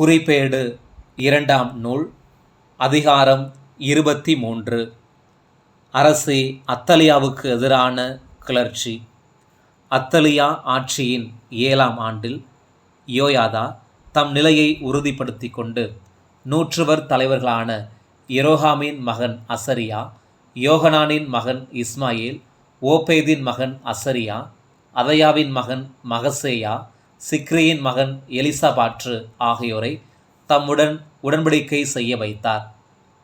குறிப்பேடு இரண்டாம் நூல் அதிகாரம் இருபத்தி மூன்று அரசி அத்தலியாவுக்கு எதிரான கிளர்ச்சி. அத்தலியா ஆட்சியின் ஏழாம் ஆண்டில் யோயாதா தம் நிலையை உறுதிப்படுத்தி கொண்டு நூற்றுவர் தலைவர்களான எரோஹாமின் மகன் அசரியா யோகனானின் மகன் இஸ்மாயில் ஓபேதின் மகன் அசரியா அதயாவின் மகன் மகசேயா சிக்ரியின் மகன் எலிசாபாற்று ஆகியோரை தம்முடன் உடன்படிக்கை செய்ய வைத்தார்.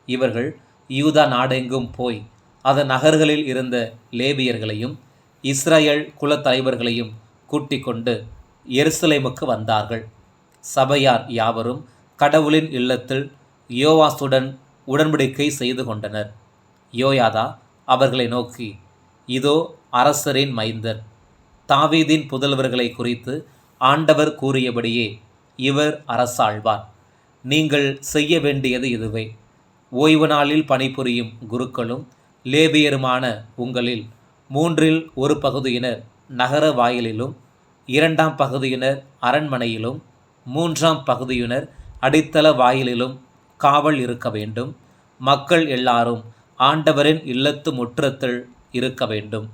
இவர்கள் யூதா நாடெங்கும் போய் அதன் நகர்களில் இருந்த லேபியர்களையும் இஸ்ரேல் குலத்தலைவர்களையும் கூட்டிக் கொண்டு எருசலேமுக்கு வந்தார்கள். சபையார் யாவரும் கடவுளின் இல்லத்தில் யோவாசுடன் உடன்படிக்கை செய்து கொண்டனர். யோயாதா அவர்களை நோக்கி இதோ அரசரின் மைந்தர். தாவீதின் புதல்வர்களை குறித்து ஆண்டவர் கூறியபடியே இவர் அரசாழ்வார். நீங்கள் செய்ய வேண்டியது இதுவே. ஓய்வு நாளில் பணிபுரியும் குருக்களும் லேபியருமான உங்களில் மூன்றில் ஒரு பகுதியினர் நகர வாயிலிலும் இரண்டாம் பகுதியினர் அரண்மனையிலும் மூன்றாம் பகுதியினர் அடித்தள வாயிலிலும் காவல் இருக்க வேண்டும். மக்கள் எல்லாரும் ஆண்டவரின் இல்லத்து முற்றத்தில் இருக்க வேண்டும்.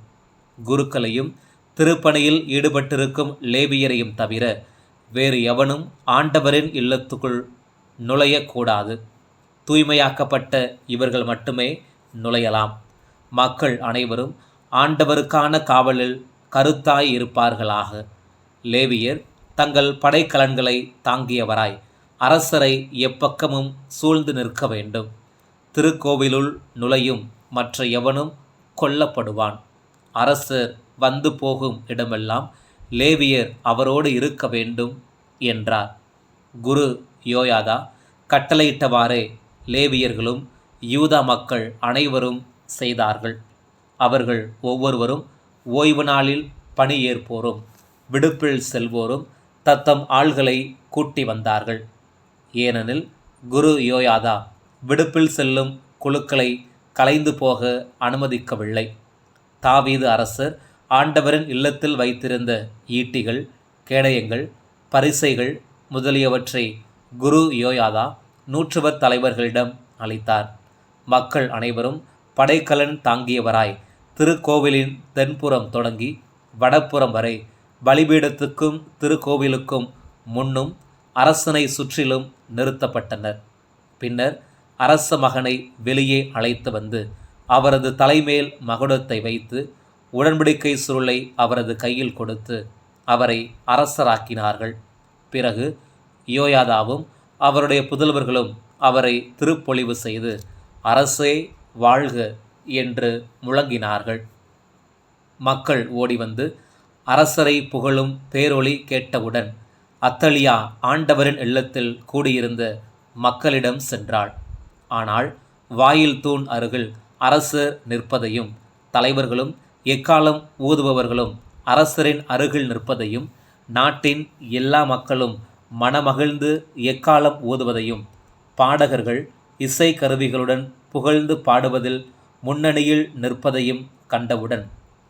குருக்களையும் திருப்பணியில் ஈடுபட்டிருக்கும் லேபியரையும் தவிர வேறு எவனும் ஆண்டவரின் இல்லத்துக்குள் நுழையக்கூடாது. தூய்மையாக்கப்பட்ட இவர்கள் மட்டுமே நுழையலாம். மக்கள் அனைவரும் ஆண்டவருக்கான காவலில் கருத்தாய் இருப்பார்களாக லேவியர் தங்கள் படைக்கலன்களை தாங்கியவராய் அரசரை எப்பக்கமும் சூழ்ந்து நிற்க வேண்டும். திருக்கோவிலுள் நுழையும் மற்ற எவனும் கொல்லப்படுவான். அரசர் வந்து போகும் இடமெல்லாம் லேவியர் அவரோடு இருக்க வேண்டும் என்றார். குரு யோயாதா கட்டளையிட்டவாறே லேவியர்களும் யூதா மக்கள் அனைவரும் செய்தார்கள். அவர்கள் ஒவ்வொருவரும் ஓய்வு நாளில் பணியேற்போரும் விடுப்பில் செல்வோரும் தத்தம் ஆள்களை கூட்டி வந்தார்கள். ஏனெனில் குரு யோயாதா விடுப்பில் செல்லும் குழுக்களை கலைந்து போக அனுமதிக்கவில்லை. தாவீது அரசர் ஆண்டவரின் இல்லத்தில் வைத்திருந்த ஈட்டிகள் கேடயங்கள் பரிசைகள் முதலியவற்றை குரு யோயாதா நூற்றுவர் தலைவர்களிடம் அளித்தார். மக்கள் அனைவரும் படைக்கலன் தாங்கியவராய் திருக்கோவிலின் தென்புறம் தொடங்கி வடப்புறம் வரை பலிபீடத்துக்கும் திருக்கோவிலுக்கும் முன்னும் அரசனை சுற்றிலும் நிறுத்தப்பட்டனர். பின்னர் அரச மகனை வெளியே அழைத்து வந்து அவரது தலைமேல் மகுடத்தை வைத்து உடன்படிக்கை சுருளை அவரது கையில் கொடுத்து அவரை அரசராக்கினார்கள். பிறகு யோயாதாவும் அவருடைய புதல்வர்களும் அவரை திருப்பொழிவு செய்து அரசே வாழ்க! என்று முழங்கினார்கள். மக்கள் ஓடி வந்து அரசரை புகழும் பேரொளி கேட்டவுடன் அத்தலியா ஆண்டவரின் இல்லத்தில் கூடியிருந்த மக்களிடம் சென்றாள். ஆனால் வாயில் தூண் அருகில் அரசர் நிற்பதையும் தலைவர்களும் எக்காலம் ஊதுபவர்களும் அரசரின் அருகில் நிற்பதையும் நாட்டின் எல்லா மக்களும் மனமகிழ்ந்து எக்காலம் ஊதுவதையும் பாடகர்கள் இசை கருவிகளுடன் புகழ்ந்து பாடுவதில் முன்னணியில் நிற்பதையும் கண்டவுடன்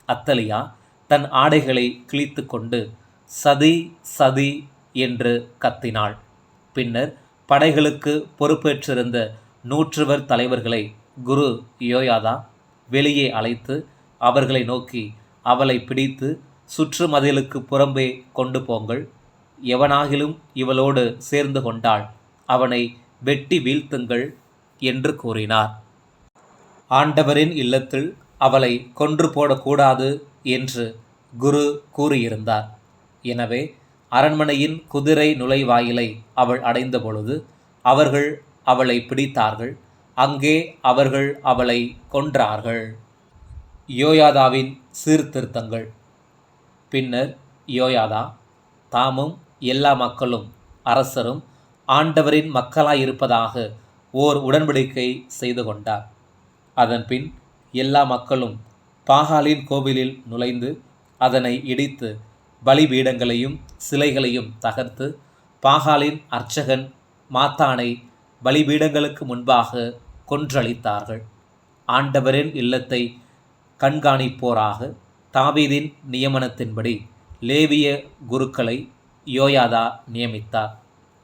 அத்தலியா தன் ஆடைகளை கிழித்து கொண்டு சதி சதி என்று கத்தினாள். பின்னர் படைகளுக்கு பொறுப்பேற்றிருந்த நூற்றுவர் தலைவர்களை குரு யோயாதா வெளியே அழைத்து அவர்களை நோக்கி அவளை பிடித்து சுற்று மதிலுக்கு புறம்பே கொண்டு போங்கள். எவனாகிலும் இவளோடு சேர்ந்து கொண்டால் அவனை வெட்டி வீழ்த்துங்கள் என்று கூறினார். ஆண்டவரின் இல்லத்தில் அவளை கொன்று போடக்கூடாது என்று குரு கூறியிருந்தார். எனவே அரண்மனையின் குதிரை நுழைவாயிலை அவள் அடைந்த பொழுது அவர்கள் அவளை பிடித்தார்கள் அங்கே அவர்கள் அவளை கொன்றார்கள். யோயாதாவின் சீர்திருத்தங்கள் பின்னர் யோயாதா தாமும் எல்லா மக்களும் அரசரும் ஆண்டவரின் மக்களாயிருப்பதாக ஓர் உடன்படிக்கை செய்து கொண்டார். அதன்பின் எல்லா மக்களும் பாகாலின் கோவிலில் நுழைந்து அதனை இடித்து பலிபீடங்களையும் சிலைகளையும் தகர்த்து பாகாலின் அர்ச்சகன் மாத்தானை பலிபீடங்களுக்கு முன்பாக கொன்றளித்தார்கள். ஆண்டவரின் இல்லத்தை கண்காணிப்போராக தாவீதின் நியமனத்தின்படி லேவிய குருக்களை யோயாதா நியமித்தார்.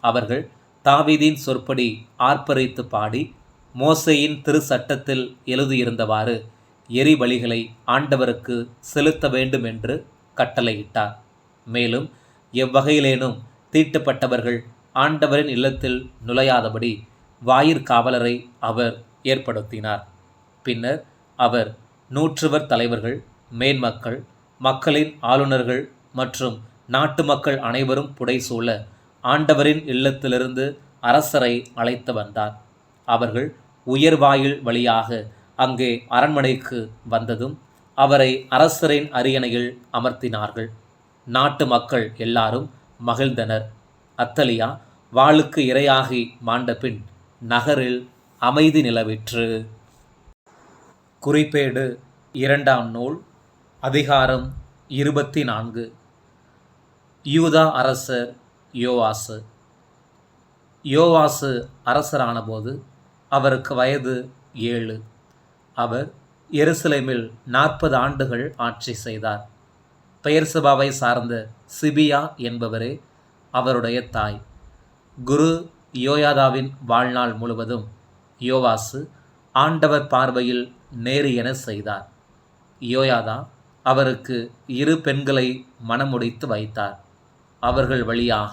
அவர்கள் தாவீதின் சொற்படி ஆர்ப்பரித்து பாடி மோசையின் திரு சட்டத்தில் எழுதியிருந்தவாறு எரிபலிகளை ஆண்டவருக்கு செலுத்த வேண்டும் என்று கட்டளையிட்டார். மேலும் எவ்வகையிலேனும் தீட்டுப்பட்டவர்கள் ஆண்டவரின் இல்லத்தில் நுழையாதபடி வாயிற்காவலரை அவர் ஏற்படுத்தினார். பின்னர் அவர் நூற்றுவர் தலைவர்கள் மேன்மக்கள் மக்களின் ஆளுநர்கள் மற்றும் நாட்டு மக்கள் அனைவரும் புடைசூழ ஆண்டவரின் இல்லத்திலிருந்து அரசரை அழைத்து வந்தார். அவர்கள் உயர்வாயில் வழியாக அங்கே அரண்மனைக்கு வந்ததும் அவரை அரசரின் அரியணையில் அமர்த்தினார்கள். நாட்டு மக்கள் எல்லாரும் மகிழ்ந்தனர். அத்தலியா வாளுக்கு இரையாகி மாண்டபின் நகரில் அமைதி நிலவிற்று. குறிப்பேடு இரண்டாம் நூல் அதிகாரம் இருபத்தி நான்கு யூதா அரசர் யோவாசு. யோவாசு அரசரானபோது அவருக்கு வயது ஏழு. அவர் எருசலேமில் நாற்பது ஆண்டுகள் ஆட்சி செய்தார். பெயர்சபாவை சார்ந்த சிபியா என்பவரே அவருடைய தாய். குரு யோயாதாவின் வாழ்நாள் முழுவதும் யோவாசு ஆண்டவர் பார்வையில் நேரு என செய்தார். யோயாதா அவருக்கு இரு பெண்களை மணமுடித்து வைத்தார். அவர்கள் வழியாக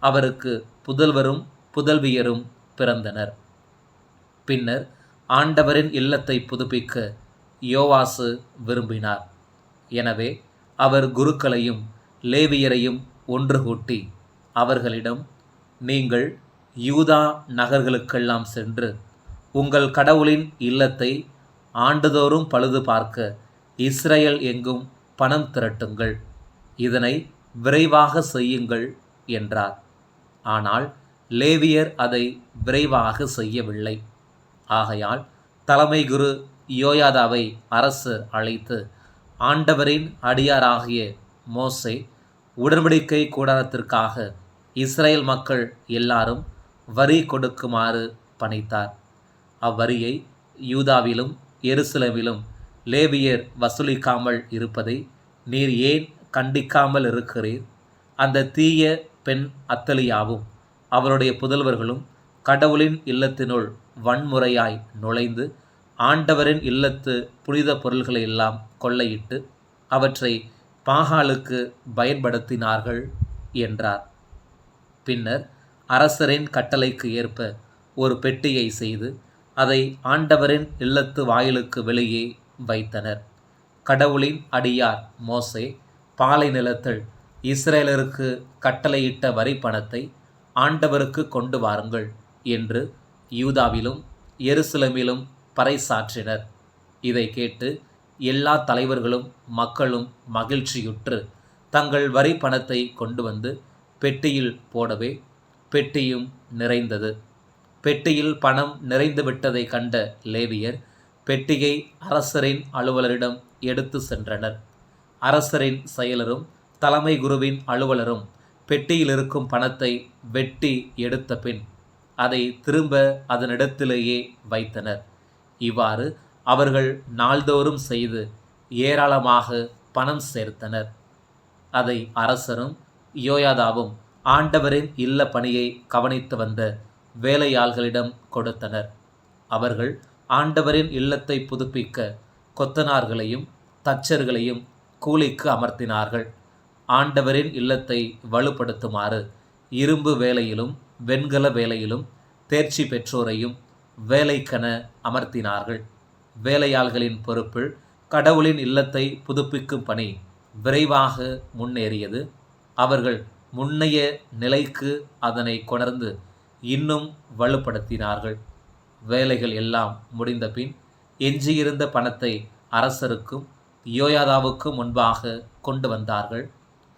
அவருக்கு புதல்வரும் புதல்வியரும் பிறந்தனர். பின்னர் ஆண்டவரின் இல்லத்தை புதுப்பிக்க யோவாசு விரும்பினார். எனவே அவர் குருக்களையும் லேவியரையும் ஒன்று கூட்டி அவர்களிடம் நீங்கள் யூதா நகர்களுக்கெல்லாம் சென்று உங்கள் கடவுளின் இல்லத்தை ஆண்டுதோறும் பழுது பார்க்க இஸ்ரேல் எங்கும் பணம் திரட்டுங்கள் இதனை விரைவாக செய்யுங்கள் என்றார். ஆனால் லேவியர் அதை விரைவாக செய்யவில்லை. ஆகையால் தலைமை குரு யோயாதாவை அரசு அழைத்து ஆண்டவரின் அடியாராகிய மோசே உடன்படிக்கை கூடாரத்திற்காக இஸ்ரேல் மக்கள் எல்லாரும் வரி கொடுக்குமாறு பணித்தார். அவ்வரியை யூதாவிலும் எருசலவிலும் லேவியர் வசூலிக்காமல் இருப்பதை நீர் ஏன் கண்டிக்காமல் இருக்கிறீர்? அந்த தீய பெண் அத்தலியாவும் அவருடைய புதல்வர்களும் கடவுளின் இல்லத்தினுள் வன்முறையாய் நுழைந்து ஆண்டவரின் இல்லத்து புனித பொருள்களை எல்லாம் கொள்ளையிட்டு அவற்றை பாகாலுக்கு பயன்படுத்தினார்கள் என்றார். பின்னர் அரசரின் கட்டளைக்கு ஏற்ப ஒரு பெட்டியை செய்து அதை ஆண்டவரின் இல்லத்து வாயிலுக்கு வெளியே வைத்தனர். கடவுளின் அடியார் மோசே பாலை நிலத்தில் இஸ்ரேலருக்கு கட்டளையிட்ட வரி பணத்தை ஆண்டவருக்கு கொண்டு வாருங்கள் என்று யூதாவிலும் எருசலேமிலும் பறைசாற்றினர். இதை கேட்டு எல்லா தலைவர்களும் மக்களும் மகிழ்ச்சியுற்று தங்கள் வரி பணத்தை கொண்டு வந்து பெட்டியில் போடவே பெட்டியும் நிறைந்தது. பெட்டியில் பணம் நிறைந்து விட்டதை கண்ட லேவியர் பெட்டியை அரசரின் அலுவலரிடம் எடுத்து சென்றனர். அரசரின் செயலரும் தலைமை குருவின் அலுவலரும் பெட்டியில் இருக்கும் பணத்தை வெட்டி எடுத்த பின் அதை திரும்ப அதனிடத்திலேயே வைத்தனர். இவ்வாறு அவர்கள் நாள்தோறும் செய்து ஏராளமாக பணம் சேர்த்தனர். அதை அரசரும் யோயாதாவும் ஆண்டவரின் இல்ல பணியை கவனித்து வந்த வேலையாள்களிடம் கொடுத்தனர். அவர்கள் ஆண்டவரின் இல்லத்தை புதுப்பிக்க கொத்தனார்களையும் தச்சர்களையும் கூலிக்கு அமர்த்தினார்கள். ஆண்டவரின் இல்லத்தை வலுப்படுத்துமாறு இரும்பு வேலையிலும் வெண்கல வேலையிலும் தேர்ச்சி பெற்றோரையும் வேலைக்கென அமர்த்தினார்கள். வேலையாள்களின் பொறுப்பில் கடவுளின் இல்லத்தை புதுப்பிக்கும் பணி விரைவாக முன்னேறியது. அவர்கள் முன்னைய நிலைக்கு அதனை கொணர்ந்து இன்னும் வலுப்படுத்தினார்கள். வேலைகள் எல்லாம் முடிந்தபின் எஞ்சியிருந்த பணத்தை அரசருக்கும் யோயாதாவுக்கும் முன்பாக கொண்டு வந்தார்கள்.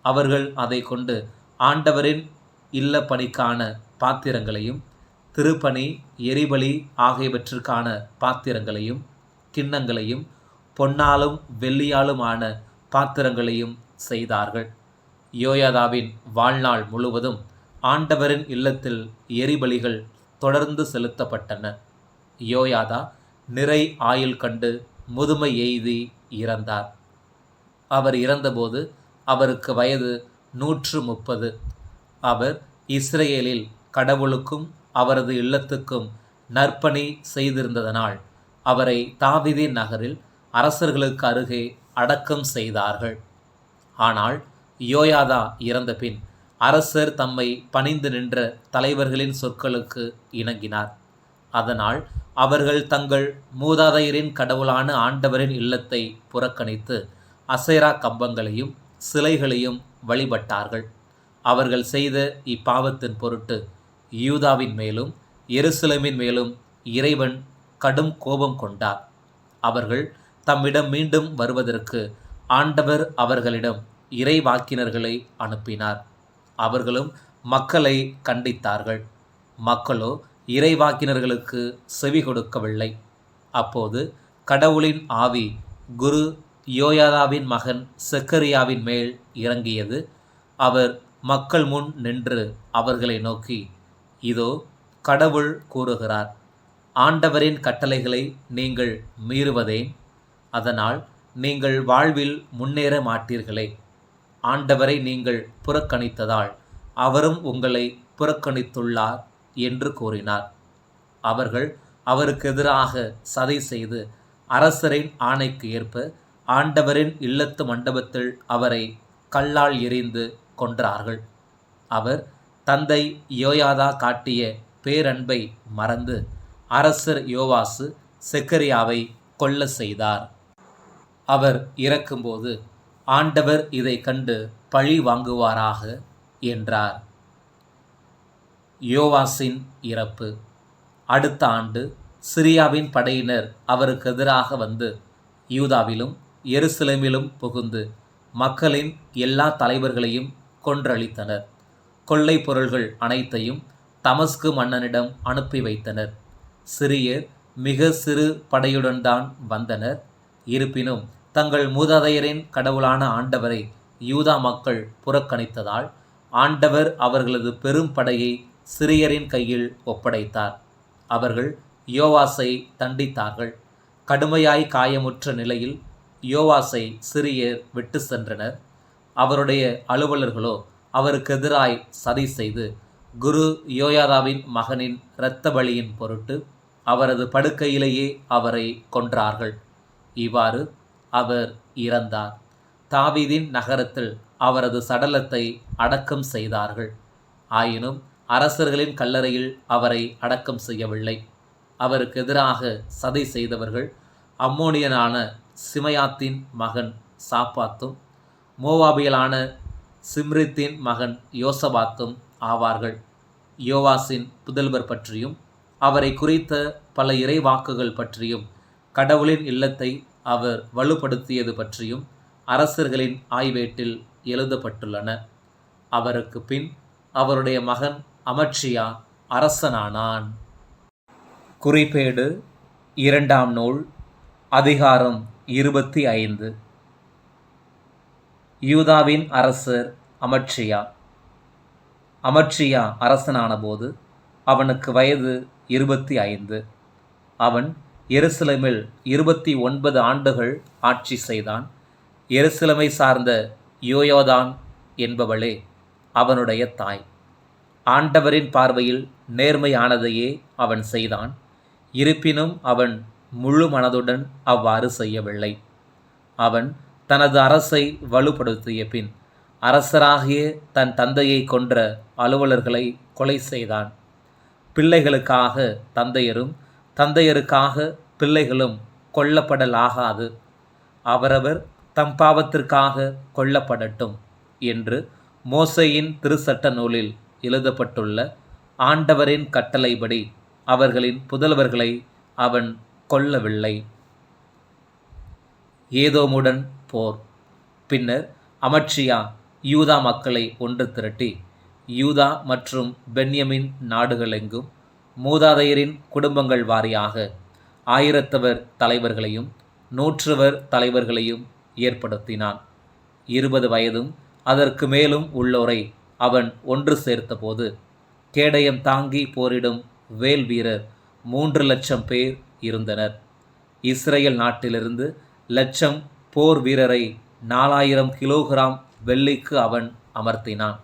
அவர்கள் அதை கொண்டு ஆண்டவரின் இல்லப்பணிக்கான பாத்திரங்களையும் திருப்பணி எரிபலி ஆகியவற்றிற்கான பாத்திரங்களையும் கிண்ணங்களையும் பொன்னாலும் வெள்ளியாலுமான பாத்திரங்களையும் செய்தார்கள். யோயாதாவின் வாழ்நாள் முழுவதும் ஆண்டவரின் இல்லத்தில் எரிபலிகள் தொடர்ந்து செலுத்தப்பட்டன. யோயாதா நிறை ஆயுள் கண்டு முதுமை எய்தி இறந்தார். அவர் இறந்தபோது அவருக்கு வயது நூற்று முப்பது. அவர் இஸ்ரேலில் கடவுளுக்கும் அவரது இல்லத்துக்கும் நற்பணி செய்திருந்ததனால் அவரை தாவீதின் நகரில் அரசர்களுக்கு அருகே அடக்கம் செய்தார்கள். ஆனால் யோயாதா இறந்தபின் அரசர் தம்மை பணிந்து நின்ற தலைவர்களின் சொற்களுக்கு இணங்கினார். அதனால் அவர்கள் தங்கள் மூதாதையரின் கடவுளான ஆண்டவரின் இல்லத்தை புறக்கணித்து அசைரா கம்பங்களையும் சிலைகளையும் வழிபட்டார்கள். அவர்கள் செய்த இப்பாவத்தின் பொருட்டு யூதாவின் மேலும் எருசலேமின் மேலும் இறைவன் கடும் கோபம் கொண்டார். அவர்கள் தம்மிடம் மீண்டும் வருவதற்கு ஆண்டவர் அவர்களிடம் இறைவாக்கினர்களை அனுப்பினார். அவர்களும் மக்களை கண்டித்தார்கள். மக்களோ இறைவாக்கினர்களுக்கு செவி கொடுக்கவில்லை. அப்போது கடவுளின் ஆவி குரு யோயாதாவின் மகன் செக்கரியாவின் மேல் இறங்கியது. அவர் மக்கள் முன் நின்று அவர்களை நோக்கி இதோ கடவுள் கூறுகிறார் ஆண்டவரின் கட்டளைகளை நீங்கள் மீறுவதேன்? அதனால் நீங்கள் வாழ்வில் முன்னேற மாட்டீர்களே. ஆண்டவரை நீங்கள் புறக்கணித்ததால் அவரும் உங்களை புறக்கணித்துள்ளார் என்று கூறினார். அவர்கள் அவருக்கு எதிராக சதை செய்து அரசரின் ஆணைக்கு ஏற்ப ஆண்டவரின் இல்லத்து மண்டபத்தில் அவரை கல்லால் எறிந்து கொன்றார்கள். அவர் தந்தை யோயாதா காட்டிய பேரன்பை மறந்து அரசர் யோவாசு செக்கரியாவை கொல்ல செய்தார். அவர் இறக்கும்போது ஆண்டவர் இதை கண்டு பழி வாங்குவாராக என்றார். யோவாசின் இறப்பு. அடுத்த ஆண்டு சிரியாவின் படையினர் அவருக்கு எதிராக வந்து யூதாவிலும் எருசலேமிலும் புகுந்து மக்களின் எல்லா தலைவர்களையும் கொன்றளித்தனர் கொள்ளை பொருள்கள் அனைத்தையும் தமஸ்கு மன்னனிடம் அனுப்பி வைத்தனர். சிறியர் மிக சிறு படையுடன் தான் வந்தனர். இருப்பினும் தங்கள் மூதாதையரின் கடவுளான ஆண்டவரை யூதா மக்கள் புறக்கணித்ததால் ஆண்டவர் அவர்களது பெரும் படையை சிறியரின் கையில் ஒப்படைத்தார். அவர்கள் யோவாசை தண்டித்தார்கள். கடுமையாய் காயமுற்ற நிலையில் யோவாசை சிறியர் விட்டு சென்றனர். அவருடைய அலுவலர்களோ அவருக்கு எதிராய் சதி செய்து குரு யோயாதாவின் மகனின் இரத்த பலியின் பொருட்டு அவரது படுக்கையிலேயே அவரை கொன்றார்கள். இவ்வாறு அவர் இறந்தார். தாவீதின் நகரத்தில் அவரது சடலத்தை அடக்கம் செய்தார்கள். ஆயினும் அரசர்களின் கல்லறையில் அவரை அடக்கம் செய்யவில்லை. அவருக்கு எதிராக சதை செய்தவர்கள் அம்மோனியனான சிமயாத்தின் மகன் சாப்பாத்தும் மோவாபியலான சிம்ரித்தின் மகன் யோசபாத்தும் ஆவார்கள். யோவாசின் புதல்வர் பற்றியும் அவரை குறித்த பல இறைவாக்குகள் பற்றியும் கடவுளின் இல்லத்தை அவர் வலுப்படுத்தியது பற்றியும் அரசர்களின் ஆய்வேட்டில் எழுதப்பட்டுள்ளன. அவருக்கு பின் அவருடைய மகன் அமர்ஷியா அரசனானான். குறிப்பேடு இரண்டாம் நூல் அதிகாரம் இருபத்தி ஐந்து. யூதாவின் அரசர் அமர்ஷியா அமர்ஷியா அரசனானபோது அவனுக்கு வயது இருபத்தி ஐந்து. அவன் எருசலேமில் இருபத்தி ஒன்பது ஆண்டுகள் ஆட்சி செய்தான். எருசலேமை சார்ந்த யோயோதான் என்பவளே அவனுடைய தாய். ஆண்டவரின் பார்வையில் நேர்மையானதையே அவன் செய்தான். இருப்பினும் அவன் முழு மனதுடன் அவ்வாறு செய்யவில்லை. அவன் தனது அரசை வலுப்படுத்திய பின் அரசராகிய தன் தந்தையை கொன்ற அலுவலர்களை கொலை செய்தான். பிள்ளைகளுக்காக தந்தையரும் தந்தையருக்காக பிள்ளைகளும் கொல்லப்படலாகாது. அவரவர் தம் பாவத்திற்காக கொல்லப்படட்டும் என்று மோசையின் திருச்சட்ட நூலில் எழுதப்பட்டுள்ள ஆண்டவரின் கட்டளைப்படி அவர்களின் புதல்வர்களை அவன் கொல்லவில்லை. ஏதோமுடன் போர். பின்னர் அமர்ஷியா யூதா மக்களை ஒன்று திரட்டி யூதா மற்றும் பென்யமின் நாடுகளெங்கும் மூதாதையரின் குடும்பங்கள் வாரியாக ஆயிரத்தவர் தலைவர்களையும் நூற்றுவர் தலைவர்களையும் ஏற்படுத்தினான். இருபது வயதும் அதற்கு மேலும் உள்ளோரை அவன் ஒன்று சேர்த்தபோது கேடயம் தாங்கி போரிடும் வேல் வீரர் மூன்று லட்சம் பேர் இருந்தனர். இஸ்ரேல் நாட்டிலிருந்து லட்சம் போர் வீரரை நாலாயிரம் கிலோகிராம் வெள்ளிக்கு அவன் அமர்த்தினான்.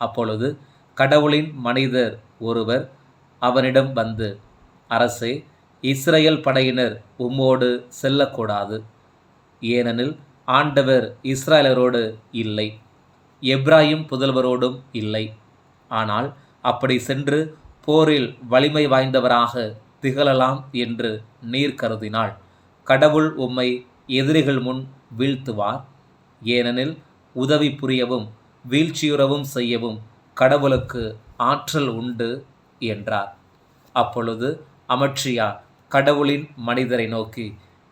அப்பொழுது கடவுளின் மனிதர் ஒருவர் அவனிடம் வந்து அரசே இஸ்ரேல் படையினர் உம்மோடு செல்லக்கூடாது. ஏனெனில் ஆண்டவர் இஸ்ராயலரோடு இல்லை எப்ராஹிம் புதல்வரோடும் இல்லை. ஆனால் அப்படி சென்று போரில் வலிமை வாய்ந்தவராக திகழலாம் என்று நீர் கருதினால் கடவுள் உம்மை எதிரிகள் முன் வீழ்த்துவார். ஏனெனில் உதவி புரியவும் வீழ்ச்சியுறவும் செய்யவும் கடவுளுக்கு ஆற்றல் உண்டு என்றார். அப்பொழுது அமட்சியா கடவுளின் மனிதரை நோக்கி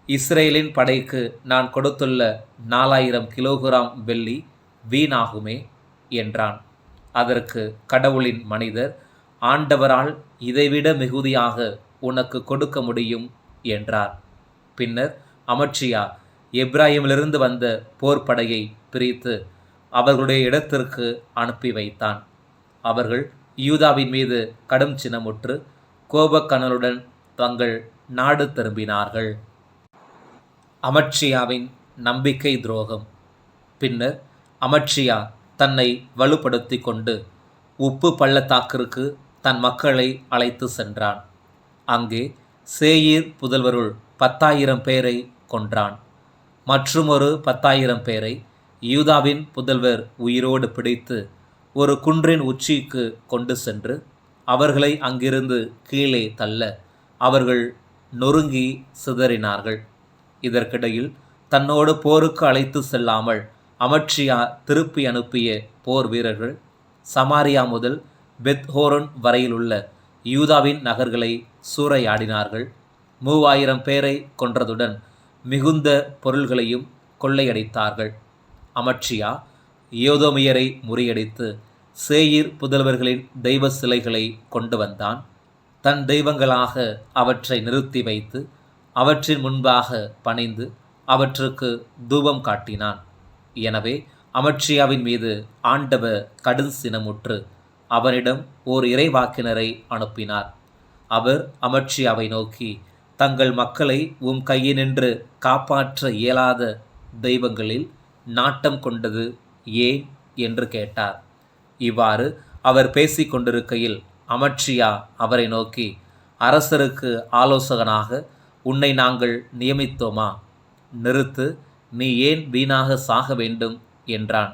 இஸ்ரேலின் படைக்கு நான் கொடுத்துள்ள நாலாயிரம் கிலோகிராம் வெள்ளி வீணாகுமே என்றான். அதற்கு கடவுளின் மனிதர் ஆண்டவரால் இதைவிட மிகுதியாக உனக்கு கொடுக்க முடியும் என்றார். பின்னர் அமட்சியா எப்ராஹிமிலிருந்து வந்த போர்ப்படையை பிரித்து அவர்களுடைய இடத்திற்கு அனுப்பி வைத்தான். அவர்கள் யூதாவின் மீது கடும் சினமுற்று கோபக்கனலுடன் தங்கள் நாடு திரும்பினார்கள். அமட்சியாவின் நம்பிக்கை துரோகம். பின்னர் அமட்சியா தன்னை வலுப்படுத்தி கொண்டு உப்பு பள்ளத்தாக்கிற்கு தன் மக்களை அழைத்து சென்றான். அங்கே சேயீர் புதல்வருள் பத்தாயிரம் பேரை கொன்றான். மற்றுமொரு பத்தாயிரம் பேரை யூதாவின் புதல்வர் உயிரோடு பிடித்து ஒரு குன்றின் உச்சிக்கு கொண்டு சென்று அவர்களை அங்கிருந்து கீழே தள்ள அவர்கள் நொறுங்கி சிதறினார்கள். இதற்கிடையில் தன்னோடு போருக்கு அழைத்து செல்லாமல் அமட்சியா திருப்பி அனுப்பிய போர் வீரர்கள் சமாரியா முதல் பெத்ஹோரன் வரையிலுள்ள யூதாவின் நகர்களை சூறையாடினார்கள். மூவாயிரம் பேரை கொன்றதுடன் மிகுந்த பொருள்களையும் கொள்ளையடித்தார்கள். அமட்சியா யோதோமியரை முறியடித்து சேயிர் புதல்வர்களின் தெய்வ சிலைகளை கொண்டு வந்தான். தன் தெய்வங்களாக அவற்றை நிறுத்தி வைத்து அவற்றின் முன்பாக பணிந்து அவற்றுக்கு தூபம் காட்டினான். எனவே அமட்சியாவின் மீது ஆண்டவ கடும் சினமுற்று அவனிடம் ஓர் இறைவாக்கினரை அனுப்பினார். அவர் அமட்சியாவை நோக்கி தங்கள் மக்களை உம் கையினின்று காப்பாற்ற இயலாத தெய்வங்களில் நாட்டம் கொண்டது ஏன் என்று கேட்டார். இவ்வாறு அவர் பேசிக்கொண்டிருக்கையில் அமட்சியா அவரை நோக்கி அரசருக்கு ஆலோசகனாக உன்னை நாங்கள் நியமித்தோமா? நிறுத்து நீ ஏன் வீணாக சாக வேண்டும்? என்றான்.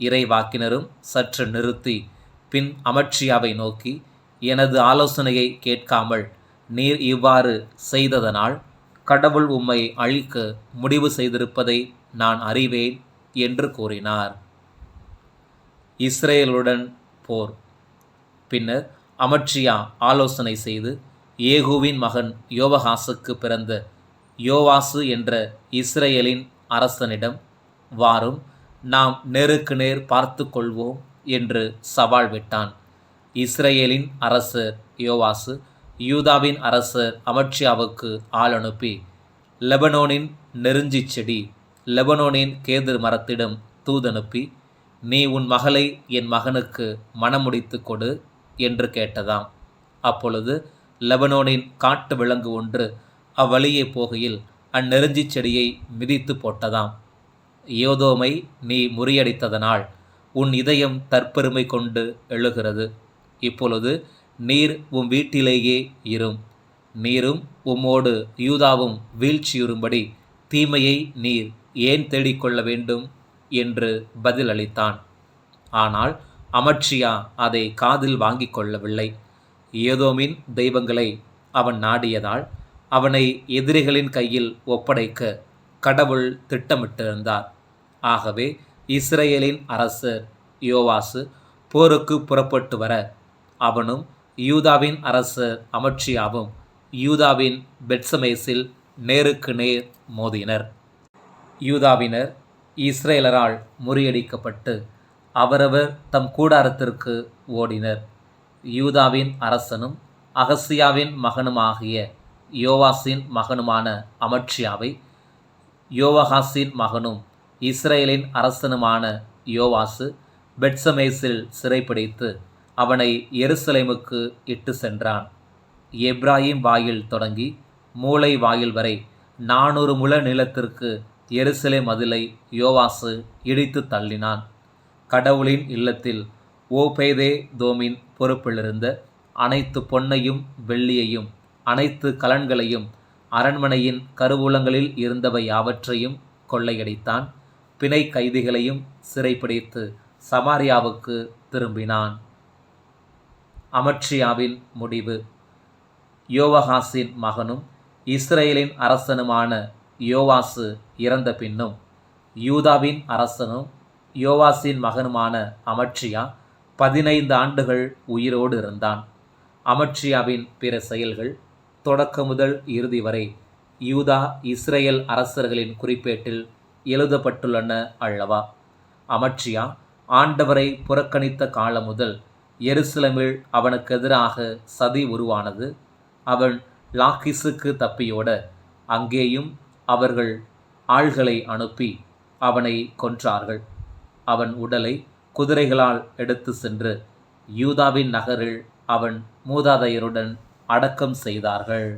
இறைவாக்கினரும் சற்று நிறுத்தி பின் அமட்சியாவை நோக்கி எனது ஆலோசனையை கேட்காமல் நீர் இவ்வாறு செய்ததனால் கடவுள் உம்மை அழிக்க முடிவு செய்திருப்பதை நான் அறிவேன் என்று கூறினார். இஸ்ரேலுடன் போர். பின்னர் அமட்சியா ஆலோசனை செய்து ஏகுவின் மகன் யோவஹாசுக்கு பிறந்த யோவாசு என்ற இஸ்ரேலின் அரசனிடம் வாரும் நாம் நேருக்கு நேர் பார்த்து கொள்வோம் என்று சவால் விட்டான். இஸ்ரேலின் அரசர் யோவாசு யூதாவின் அரசர் அமட்சியாவுக்கு ஆள் அனுப்பி லெபனோனின் நெருஞ்சி செடி லெபனோனின் கேதர் மரத்திடம் தூதனுப்பி நீ உன் மகளை என் மகனுக்கு மணமுடித்து கொடு என்று கேட்டதாம். அப்பொழுது லெபனோனின் காட்டு விலங்கு ஒன்று அவ்வழியே போகையில் அந்நெருஞ்சி செடியை மிதித்து போட்டதாம். யோதோமை நீ முறியடித்ததனால் உன் இதயம் தற்பெருமை கொண்டு எழுகிறது. இப்பொழுது நீர் உம் வீட்டிலேயே இரும். நீரும் உம்மோடு யூதாவும் வீழ்ச்சியுறும்படி தீமையை நீர் ஏன் தேடிக்கொள்ள வேண்டும்? என்று பதிலளித்தான். ஆனால் அமட்சியா அதை காதில் வாங்கிக் கொள்ளவில்லை. ஏதோமின் தெய்வங்களை அவன் நாடியதால் அவனை எதிரிகளின் கையில் ஒப்படைக்க கடவுள் திட்டமிட்டிருந்தார். ஆகவே இஸ்ரேலின் அரசர் யோவாசு போருக்கு புறப்பட்டு வர அவனும் யூதாவின் அரசர் அமட்சியாவும் யூதாவின் பெட்சமேஸில் நேருக்கு நேர் மோதினர். யூதாவினர் இஸ்ரேலரால் முறியடிக்கப்பட்டு அவரவர் தம் கூடாரத்திற்கு ஓடினர். யூதாவின் அரசனும் அகசியாவின் மகனுமாகிய யோவாசின் மகனுமான அமட்சியாவை யோவஹாஸின் மகனும் இஸ்ரேலின் அரசனுமான யோவாசு பெட்சமேஸில் சிறைப்பிடித்து அவனை எருசலேமுக்கு இட்டு சென்றான். எப்ராஹிம் வாயில் தொடங்கி மூளை வாயில் வரை நானூறு முழ நிலத்திற்கு எருசலே மதிலை யோவாசு இடித்து தள்ளினான். கடவுளின் இல்லத்தில் ஓபேதே தோமின் பொறுப்பிலிருந்த அனைத்து பொன்னையும் வெள்ளியையும் அனைத்து கலன்களையும் அரண்மனையின் கருவூலங்களில் இருந்தவை யாவற்றையும் கொள்ளையடித்தான். பிணை கைதிகளையும் சிறைப்பிடித்து சமாரியாவுக்கு திரும்பினான். அமட்சியாவின் முடிவு. யோவஹாசின் மகனும் இஸ்ரேலின் அரசனுமான யோவாசு இறந்த பின்னும் யூதாவின் அரசனும் யோவாசின் மகனுமான அமட்சியா பதினைந்து ஆண்டுகள் உயிரோடு இருந்தான். அமட்சியாவின் பிற செயல்கள் தொடக்க முதல் இறுதி வரை யூதா இஸ்ரேல் அரசர்களின் குறிப்பேட்டில் எழுதப்பட்டுள்ளன அல்லவா? அமட்சியா ஆண்டவரை புறக்கணித்த காலம் முதல் எருசலமில் அவனுக்கு எதிராக சதி உருவானது. அவன் லாக்கிஸுக்கு தப்பியோட அங்கேயும் அவர்கள் ஆள்களை அனுப்பி அவனை கொன்றார்கள். அவன் உடலை குதிரைகளால் எடுத்து சென்று யூதாவின் நகரில் அவன் மூதாதையருடன் அடக்கம் செய்தார்கள்.